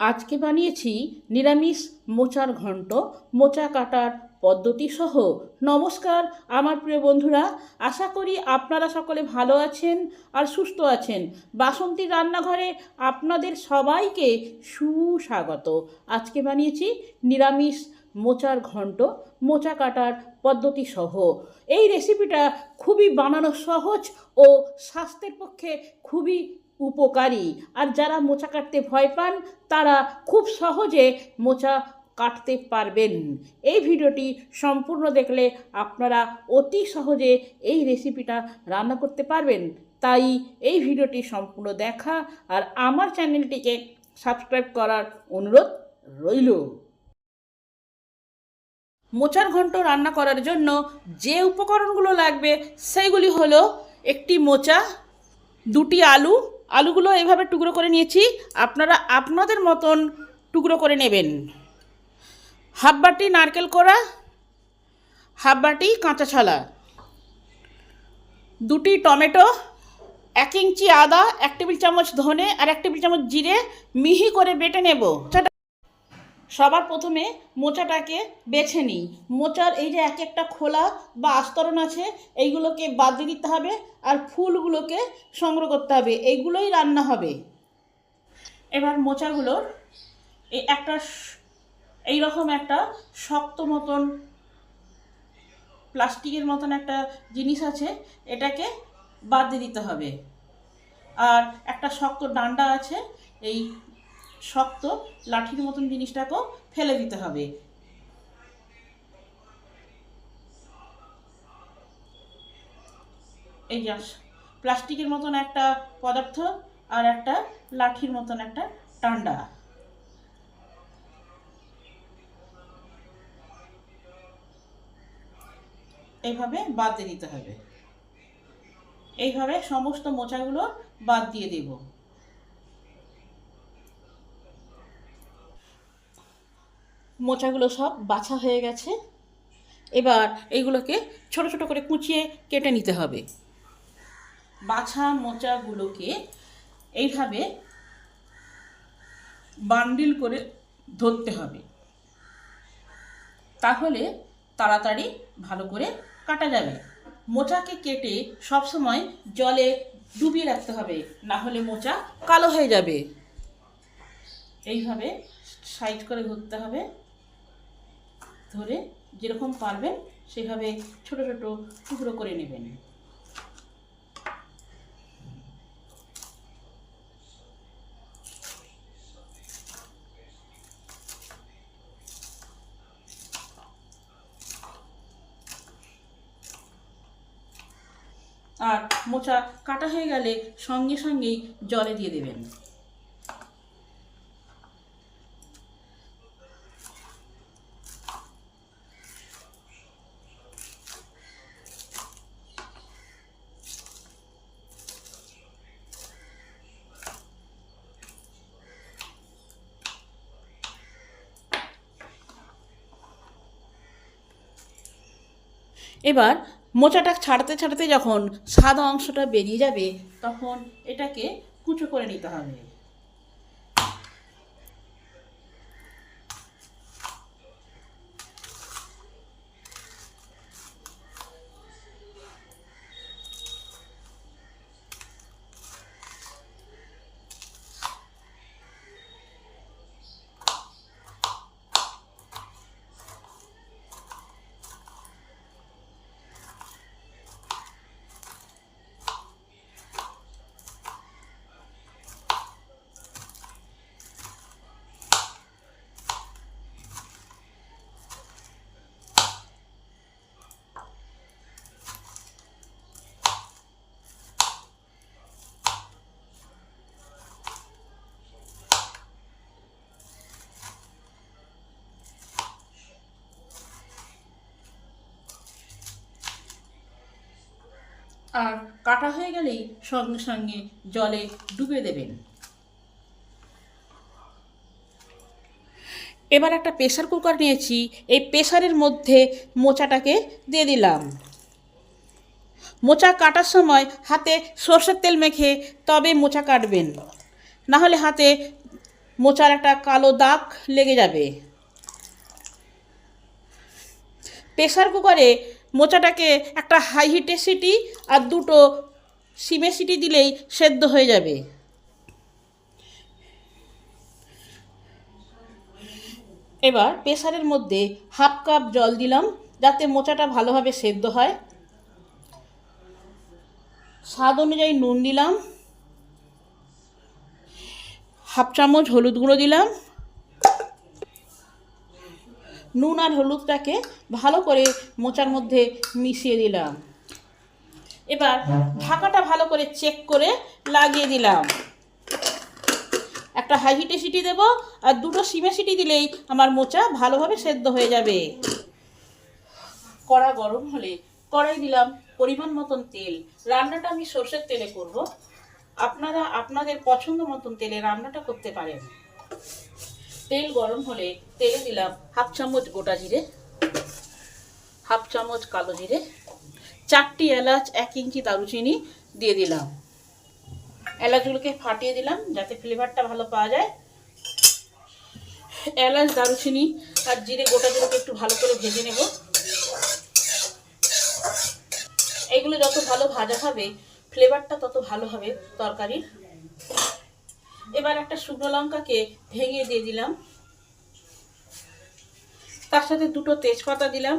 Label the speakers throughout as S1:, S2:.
S1: আজকে বানিয়েছি নিরামিষ মোচার ঘন্ট মোচা কাটার পদ্ধতি সহ। নমস্কার, আমার প্রিয় বন্ধুরা, আশা করি আপনারা সকলে ভালো আছেন আর সুস্থ আছেন। বাসন্তী রান্নাঘরে আপনাদের সবাইকে সুস্বাগত। আজকে বানিয়েছি নিরামিষ মোচার ঘন্ট মোচা কাটার পদ্ধতি সহ এই রেসিপিটা খুবই বানানো সহজ ও স্বাস্থ্যের পক্ষে খুবই উপকারী। আর যারা মোচা কাটতে ভয় পান, তারা খুব সহজে মোচা কাটতে পারবেন। এই ভিডিওটি সম্পূর্ণ দেখলে আপনারা অতি সহজে এই রেসিপিটা রান্না করতে পারবেন। তাই এই ভিডিওটি সম্পূর্ণ দেখা আর আমার চ্যানেলটিকে সাবস্ক্রাইব করার অনুরোধ রইল। মোচার ঘন্ট রান্না করার জন্য যে উপকরণগুলো লাগবে সেইগুলি হলো একটি মোচা, দুটি আলু। আলুগুলো এভাবে টুকরো করে নিয়েছি। আপনারা আপনাদের মতন টুকরো করে নেবেন। হাফ বাটি নারকেল কোড়া, হাফ বাটি কাঁচা ছলা, দুটি টমেটো, এক ইঞ্চি আদা, এক টেবিল চামচ ধনে আর এক টেবিল চামচ জিরে মিহি করে বেটে নেব। সবার প্রথমে মোচাটাকে বেছে নিই। মোচার এই যে এক একটা খোলা বা আস্তরণ আছে, এইগুলোকে বাদ দিয়ে দিতে হবে আর ফুলগুলোকে সংগ্রহ করতে হবে। এইগুলোই রান্না হবে। এবার মোচাগুলোর এই একটা স- এইরকম একটা শক্ত মতন প্লাস্টিকের মতন একটা জিনিস আছে, এটাকে বাদ দিয়ে দিতে হবে। আর একটা শক্ত ডান্ডা আছে, এই শক্ত লাঠির মতন জিনিসটাকেও ফেলে দিতে হবে। এই যে প্লাস্টিকের মতন একটা পদার্থ আর একটা লাঠির মতন একটা টান্ডা। এইভাবে বাদ দিয়ে দিতে হবে। এইভাবে সমস্ত মোচাগুলো বাদ দিয়ে দেব। মোচাগুলো সব বাছা হয়ে গেছে। এবার এইগুলোকে ছোট ছোট করে কুচিয়ে কেটে নিতে হবে। বাছা মোচাগুলোকে এইভাবে বান্ডিল করে ধরতে হবে। তাহলে তাড়াতাড়ি ভালো করে কাটা যাবে। মোচাকে কেটে সবসময় জলে ডুবিয়ে রাখতে হবে, না হলে মোচা কালো হয়ে যাবে। এইভাবে সাইড করে ধরতে হবে। ধরে যেরকম পারবেন সেভাবে ছোট ছোট টুকরো করে নেবেন। আর মোচা কাটা হয়ে গেলে সঙ্গে সঙ্গেই জলে দিয়ে দেবেন। এবার মোচাটা ছাড়তে ছাড়তে যখন সাদা অংশটা বেরিয়ে যাবে, তখন এটাকে কুচো করে নিতে হবে। আর কাটা হয়ে গেলেই সঙ্গে সঙ্গে জলে ডুবে দেবেন। এবার একটা প্রেশার কুকার নিয়েছি, এই প্রেশারের মধ্যে মোচাটাকে দিয়ে দিলাম। মোচা কাটার সময় হাতে সর্ষের তেল মেখে তবে মোচা কাটবেন, না হলে হাতে মোচার একটা কালো দাগ লেগে যাবে। প্রেশার কুকারে মোচাটাকে একটা হাই হিটে সিটি আর দুটো সিমে সিটি দিলেই সেদ্ধ হয়ে যাবে। এবার প্রেসারের মধ্যে হাফ কাপ জল দিলাম যাতে মোচাটা ভালোভাবে সেদ্ধ হয়। স্বাদ অনুযায়ী নুন দিলাম। হাফ চামচ হলুদ গুঁড়ো দিলাম। নুন আর হলুদটাকে ভালো করে মোচার মধ্যে মিশিয়ে দিলাম। এবার ঢাকাটা ভালো করে চেক করে লাগিয়ে দিলাম। একটা হাই হিটে সিটি দেব আর দুটো সিমে সিটি দিলেই আমার মোচা ভালোভাবে সেদ্ধ হয়ে যাবে। কড়া গরম হলে কড়াই দিলাম পরিমাণ মতন তেল। রান্নাটা আমি সর্ষের তেলে করব। আপনারা আপনাদের পছন্দ মতন তেলে রান্নাটা করতে পারেন। তেল গরম হলে তেলে দিলাম হাফ চামচ গোটা জিরে, হাফ চামচ কালো জিরে, চারটি এলাচ, এক ইঞ্চি দারুচিনি দিয়ে দিলাম। এলাচগুলোকে ফাটিয়ে দিলাম যাতে ফ্লেভারটা ভালো পাওয়া যায়। এলাচ, দারুচিনি আর জিরে গোটা জিরেকে একটু ভালো করে ভেজে নেব। এগুলো যত ভালো ভাজা হবে, ফ্লেভারটা তত ভালো হবে তরকারির। এবার একটা শুকনো লঙ্কাকে ভেঙে দিয়ে দিলাম। তার সাথে দুটো তেজপাতা দিলাম।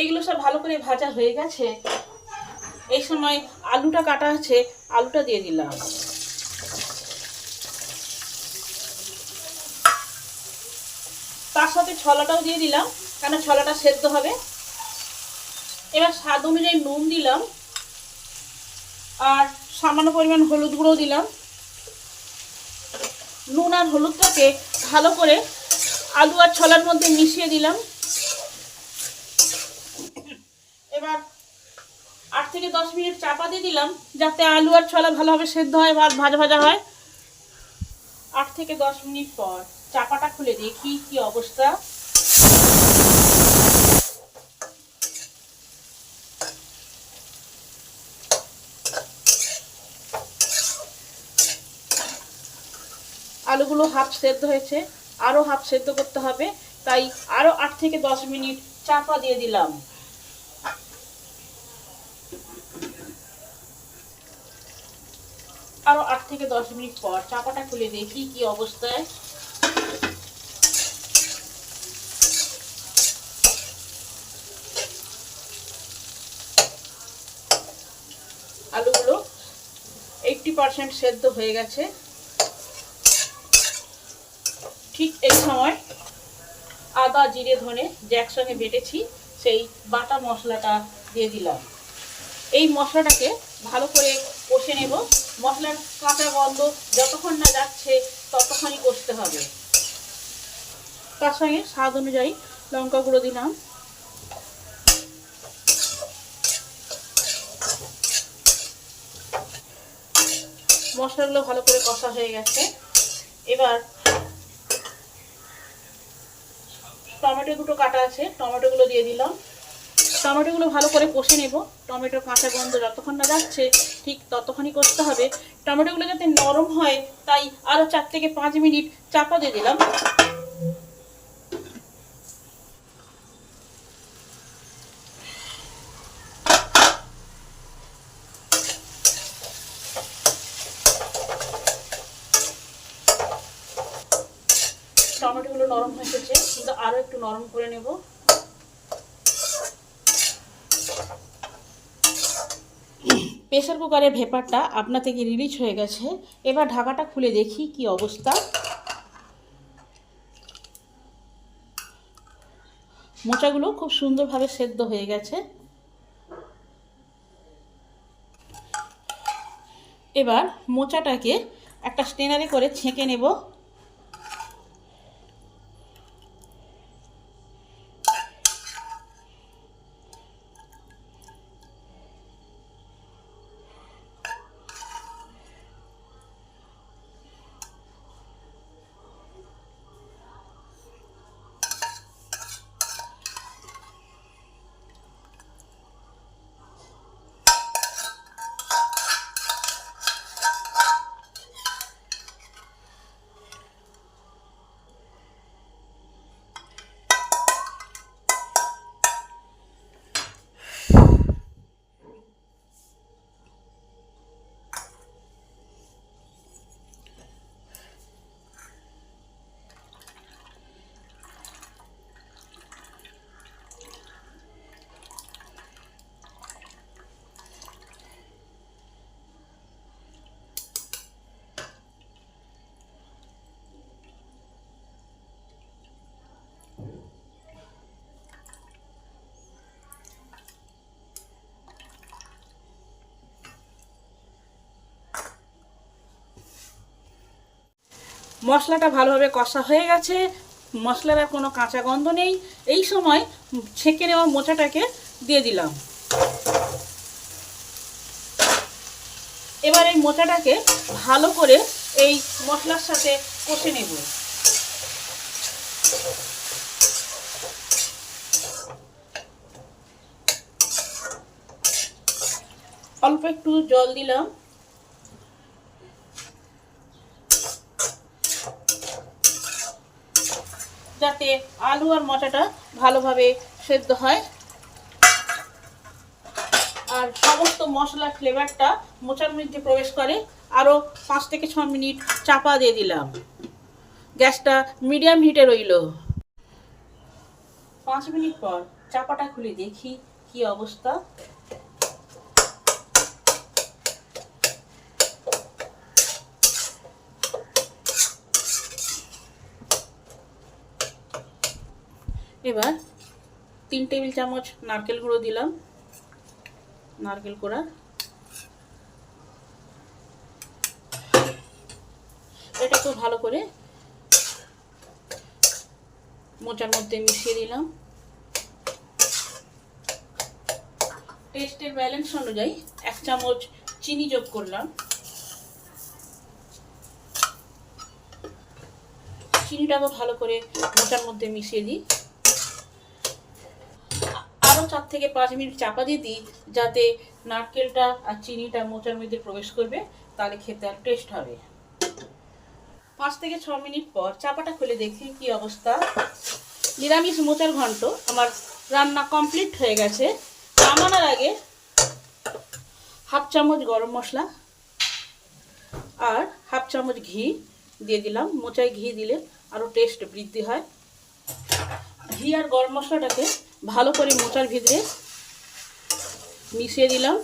S1: এইগুলো সব ভালো করে ভাজা হয়ে গেছে। এই সময় আলুটা কাটা আছে, আলুটা দিয়ে দিলাম। তার সাথে ছলাটাও দিয়ে দিলাম, কেন ছলাটা সেদ্ধ হবে? এবার স্বাদ অনুযায়ী নুন দিলাম। আর সামান্য পরিমাণ হলুদ গুঁড়ো দিলাম। নুন আর হলুদটাকে ভালো করে আলু আর ছলার মধ্যে মিশিয়ে দিলাম। এবার আট থেকে দশ মিনিট চাপা দিয়ে দিলাম, যাতে আলু আর ছলা ভালোভাবে সেদ্ধ হয় বা ভাজা ভাজা হয়। আট থেকে দশ মিনিট পর চাপাটা খুলে দেখি কি অবস্থা। আলুগুলো হাফ সেদ্ধ হয়েছে আরও হাফ সেদ্ধ করতে হবে, তাই আরও আট থেকে দশ মিনিট চাপা দিয়ে দিলাম। আরও আট থেকে দশ মিনিট পর চাপাটা খুলে দেখি কি অবস্থায়? আলুগুলো এইটটি পারসেন্ট সেদ্ধ হয়ে গেছে। ঠিক এই সময় আদা, জিরে, ধনে যে একসঙ্গে বেটেছি, সেই বাটা মশলাটা দিয়ে দিলাম। এই মশলাটাকে ভালো করে কষে নেব। মশলার কাঁচা গন্ধ যতক্ষণ না যাচ্ছে ততক্ষণই কষতে হবে। তার সঙ্গে স্বাদ অনুযায়ী লঙ্কা গুঁড়ো দিলাম। মশলাগুলো ভালো করে কষা হয়ে গেছে। এবার টমেটো দুটো কাটা আছে, টমেটোগুলো দিয়ে দিলাম। টমেটোগুলো ভালো করে কষে নেব। টমেটোর কাঁচা গন্ধ যতক্ষণ না যাচ্ছে, ঠিক ততক্ষণই করতে হবে। টমেটোগুলো যাতে নরম হয়, তাই আরও চার থেকে পাঁচ মিনিট চাপা দিয়ে দিলাম। টমেটোগুলো নরম হয়ে এসেছে কিন্তু আরও একটু নরম করে নেব। প্রেসার কুকারের ভেপারটা আপনা থেকে রিলিজ হয়ে গেছে। এবার ঢাকাটা খুলে দেখি কি অবস্থা। মোচাগুলো খুব সুন্দরভাবে সেদ্ধ হয়ে গেছে। এবার মোচাটাকে একটা স্টেনারে করে ছেঁকে নেব। মশলাটা ভালোভাবে কষা হয়ে গেছে। মশলার আর কোনো কাঁচা গন্ধ নেই। এই সময় ছেঁকে নেওয়া মোচাটাকে দিয়ে দিলাম। এবার এই মোচাটাকে ভালো করে এই মশলার সাথে কষে নেব। অল্প একটু জল দিলাম। যাতে আলু আর মোচাটা ভালোভাবে সেদ্ধ হয়। আর সমস্ত মশলার ফ্লেভারটা মোচার মধ্যে প্রবেশ করে। আরও পাঁচ থেকে ছ মিনিট চাপা দিয়ে দিলাম। গ্যাসটা মিডিয়াম হিটে রইল। পাঁচ মিনিট পর চাপাটা খুলে দেখি কি অবস্থা। এবার তিন টেবিল চামচ নারকেল গুঁড়ো দিলাম। নারকেল কোড়া। খুব ভালো করে মোচার মধ্যে মিশিয়ে দিলাম। টেস্টের ব্যালেন্স অনুযায়ী এক চামচ চিনি যোগ করলাম। চিনিটাকে ভালো করে মোচার মধ্যে মিশিয়ে দিই। আরও চার থেকে পাঁচ মিনিট চাপা দিয়ে দিই, যাতে নারকেলটা আর চিনিটা মোচার মধ্যে প্রবেশ করবে, তাহলে খেতে আর টেস্ট হবে। পাঁচ থেকে ছ মিনিট পর চাপাটা খুলে দেখি কি অবস্থা। নিরামিষ মোচার ঘন্ট আমার রান্না কমপ্লিট হয়ে গেছে। নামানোর আগে হাফ চামচ গরম মশলা আর হাফ চামচ ঘি দিয়ে দিলাম। মোচায় ঘি দিলে আরও টেস্ট বৃদ্ধি হয়। ঘি আর গরম মশলাটাকে ভালো করে মোচার ভিতরে মিশিয়ে দিলাম।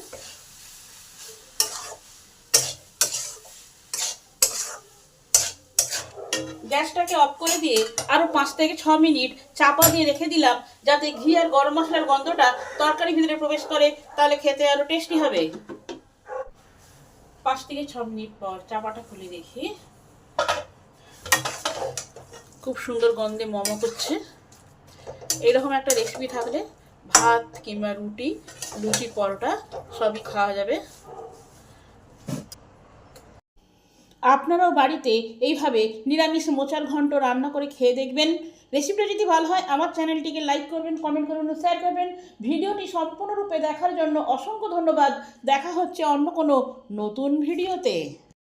S1: গ্যাসটাকে অফ করে দিয়ে আরও পাঁচ থেকে ছ মিনিট চাপা দিয়ে রেখে দিলাম, যাতে ঘি আর গরম মশলার গন্ধটা তরকারির ভিতরে প্রবেশ করে, তাহলে খেতে আরও টেস্টি হবে। পাঁচ থেকে ছ মিনিট পর চাপাটা খুলে দেখি। খুব সুন্দর গন্ধে মমো করছে। এরকম একটা রেসিপি থাকলে ভাত কিংবা রুটি লুচি পরোটা সবই খাওয়া যাবে। আপনারাও বাড়িতে এইভাবে নিরামিষ মোচার ঘন্ট রান্না করে খেয়ে দেখবেন। রেসিপিটা যদি ভালো হয়, আমার চ্যানেলটিকে লাইক করবেন কমেন্ট করবেন শেয়ার করবেন। ভিডিওটি সম্পূর্ণরূপে দেখার জন্য অসংখ্য ধন্যবাদ। দেখা হচ্ছে অন্য কোনো নতুন ভিডিওতে।